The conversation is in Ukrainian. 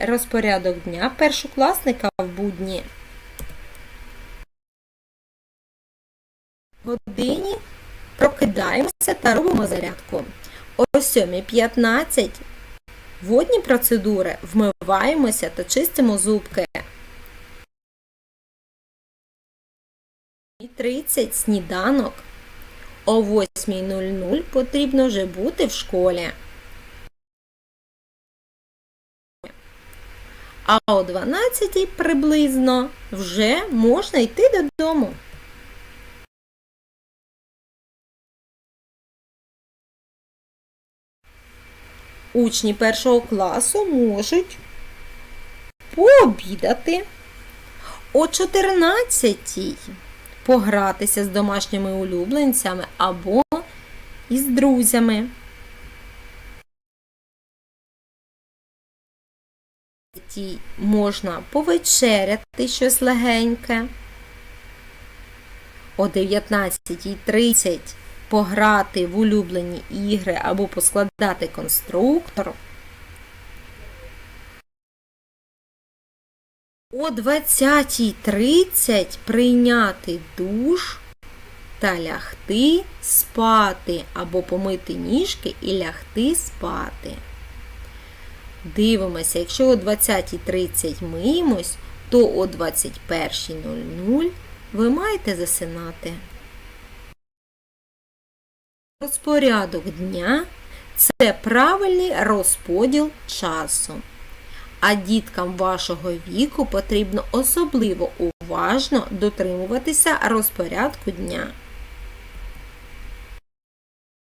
розпорядок дня першокласника в будні. Годині прокидаємося та робимо зарядку. О 7.15 водні процедури вмиваємося та чистимо зубки. 30 сніданок. О 8.00 потрібно вже бути в школі. А о 12 приблизно вже можна йти додому. Учні першого класу можуть пообідати о 14 погратися з домашніми улюбленцями або із друзями. Ті можна повечеряти щось легеньке. О 19.30 пограти в улюблені ігри або поскладати конструктор. О 20.30 прийняти душ та лягти спати або помити ніжки і лягти спати. Дивимося, якщо о 20.30 миємось, то о 21.00 ви маєте засинати. Розпорядок дня це правильний розподіл часу. А діткам вашого віку потрібно особливо уважно дотримуватися розпорядку дня.